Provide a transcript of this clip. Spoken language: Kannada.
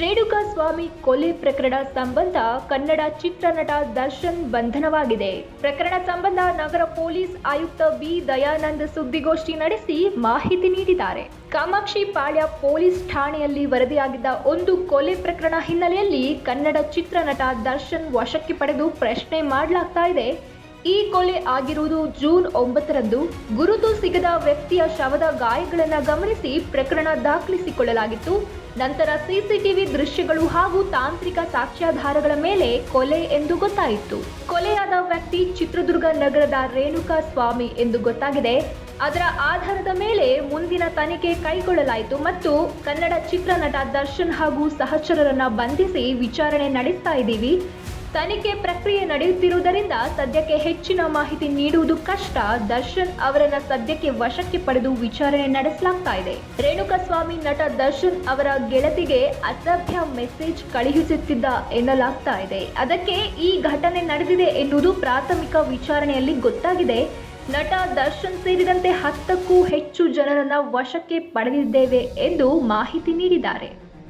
ರೇಣುಕಾ ಸ್ವಾಮಿ ಕೊಲೆ ಪ್ರಕರಣ ಸಂಬಂಧ ಕನ್ನಡ ಚಿತ್ರನಟ ದರ್ಶನ್ ಬಂಧನವಾಗಿದೆ. ಪ್ರಕರಣ ಸಂಬಂಧ ನಗರ ಪೊಲೀಸ್ ಆಯುಕ್ತ ಬಿ. ದಯಾನಂದ್ ಸುದ್ದಿಗೋಷ್ಠಿ ನಡೆಸಿ ಮಾಹಿತಿ ನೀಡಿದ್ದಾರೆ. ಕಾಮಾಕ್ಷಿ ಪಾಳ್ಯ ಪೊಲೀಸ್ ಠಾಣೆಯಲ್ಲಿ ವರದಿಯಾಗಿದ್ದ ಒಂದು ಕೊಲೆ ಪ್ರಕರಣ ಹಿನ್ನೆಲೆಯಲ್ಲಿ ಕನ್ನಡ ಚಿತ್ರನಟ ದರ್ಶನ್ ವಶಕ್ಕೆ ಪಡೆದು ಪ್ರಶ್ನೆ ಮಾಡಲಾಗ್ತಾ ಇದೆ. ಈ ಕೊಲೆ ಆಗಿರುವುದು ಜೂನ್ ಒಂಬತ್ತರಂದು ಗುರುತು ಸಿಗದ ವ್ಯಕ್ತಿಯ ಶವದ ಗಾಯಗಳನ್ನು ಗಮನಿಸಿ ಪ್ರಕರಣ ದಾಖಲಿಸಿಕೊಳ್ಳಲಾಗಿತ್ತು. ನಂತರ ಸಿಸಿಟಿವಿ ದೃಶ್ಯಗಳು ಹಾಗೂ ತಾಂತ್ರಿಕ ಸಾಕ್ಷ್ಯಾಧಾರಗಳ ಮೇಲೆ ಕೊಲೆ ಎಂದು ಗೊತ್ತಾಯಿತು. ಕೊಲೆಯಾದ ವ್ಯಕ್ತಿ ಚಿತ್ರದುರ್ಗ ನಗರದ ರೇಣುಕಾ ಸ್ವಾಮಿ ಎಂದು ಗೊತ್ತಾಗಿದೆ. ಅದರ ಆಧಾರದ ಮೇಲೆ ಮುಂದಿನ ತನಿಖೆ ಕೈಗೊಳ್ಳಲಾಯಿತು ಮತ್ತು ಕನ್ನಡ ಚಿತ್ರನಟ ದರ್ಶನ್ ಹಾಗೂ ಸಹಚರರನ್ನ ಬಂಧಿಸಿ ವಿಚಾರಣೆ ನಡೆಸ್ತಾ ಇದ್ದೀವಿ. ತನಿಖೆ ಪ್ರಕ್ರಿಯೆ ನಡೆಯುತ್ತಿರುವುದರಿಂದ ಸದ್ಯಕ್ಕೆ ಹೆಚ್ಚಿನ ಮಾಹಿತಿ ನೀಡುವುದು ಕಷ್ಟ. ದರ್ಶನ್ ಅವರನ್ನ ಸದ್ಯಕ್ಕೆ ವಶಕ್ಕೆ ಪಡೆದು ವಿಚಾರಣೆ ನಡೆಸಲಾಗ್ತಾ ಇದೆ. ರೇಣುಕಸ್ವಾಮಿ ನಟ ದರ್ಶನ್ ಅವರ ಗೆಳತಿಗೆ ಅಸಭ್ಯ ಮೆಸೇಜ್ ಕಳುಹಿಸುತ್ತಿದ್ದ ಎನ್ನಲಾಗ್ತಾ ಇದೆ. ಅದಕ್ಕೆ ಈ ಘಟನೆ ನಡೆದಿದೆ ಎನ್ನುವುದು ಪ್ರಾಥಮಿಕ ವಿಚಾರಣೆಯಲ್ಲಿ ಗೊತ್ತಾಗಿದೆ. ನಟ ದರ್ಶನ್ ಸೇರಿದಂತೆ ಹತ್ತಕ್ಕೂ ಹೆಚ್ಚು ಜನರನ್ನ ವಶಕ್ಕೆ ಪಡೆದಿದ್ದೇವೆ ಎಂದು ಮಾಹಿತಿ ನೀಡಿದ್ದಾರೆ.